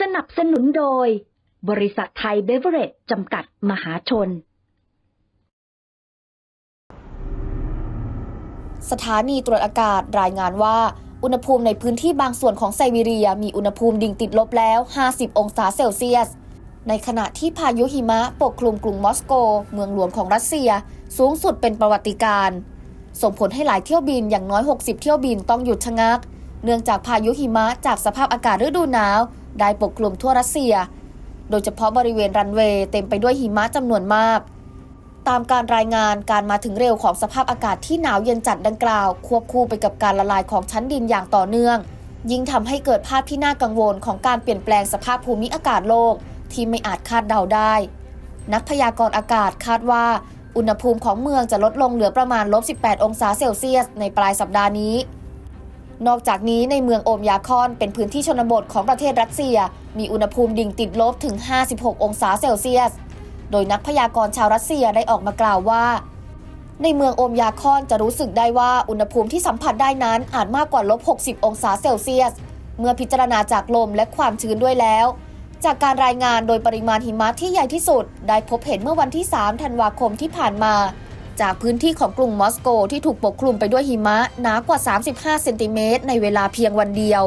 สนับสนุนโดย บริษัทไทยเบเวอเรจจำกัดมหาชน สถานีตรวจอากาศรายงานว่า อุณหภูมิในพื้นที่บางส่วนของไซบีเรียมีอุณหภูมิดิ่งติดลบแล้ว 50 องศาเซลเซียส ในขณะที่พายุหิมะปกคลุมกรุงมอสโก เมืองหลวงของรัสเซีย สูงสุดเป็นประวัติการณ์ส่งผลให้หลายเที่ยวบินอย่างน้อย 60 เที่ยวบินต้องหยุดชะงัก เนื่องจากพายุหิมะจากสภาพอากาศฤดูหนาว ได้ปกคลุมทั่วรัสเซีย โดยเฉพาะบริเวณรันเวย์เต็มไปด้วยหิมะจำนวนมาก ตามการรายงานการมาถึงเร็วของสภาพอากาศที่หนาวเย็นจัดดังกล่าว ควบคู่ไปกับการละลายของชั้นดินอย่างต่อเนื่อง ยิ่งทำให้เกิดภาพที่น่ากังวลของการเปลี่ยนแปลงสภาพภูมิอากาศโลกที่ไม่อาจคาดเดาได้ นักพยากรณ์อากาศคาดว่าอุณหภูมิของเมืองจะลดลงเหลือประมาณลบ18 องศาเซลเซียสในปลายสัปดาห์นี้ นอกจากนี้ในเมืองโอมยาคอนเป็นพื้นที่ชนบทของประเทศรัสเซีย มีอุณหภูมิดิ่งติดลบถึง 56 องศาเซลเซียส โดยนักพยากรณ์ชาวรัสเซียได้ออกมากล่าวว่า ในเมืองโอมยาคอนจะรู้สึกได้ว่าอุณหภูมิที่สัมผัสได้นั้นอาจมากกว่าลบ 60 องศาเซลเซียส เมื่อพิจารณาจากลมและความชื้นด้วยแล้ว จากการรายงานโดยปริมาณหิมะที่ใหญ่ที่สุด ได้พบเห็นเมื่อวันที่ 3 ธันวาคมที่ผ่านมา จากพื้นที่ของกรุงมอสโกที่ถูกปกคลุมไปด้วยหิมะหนากว่า 35 เซนติเมตรในเวลาเพียงวันเดียว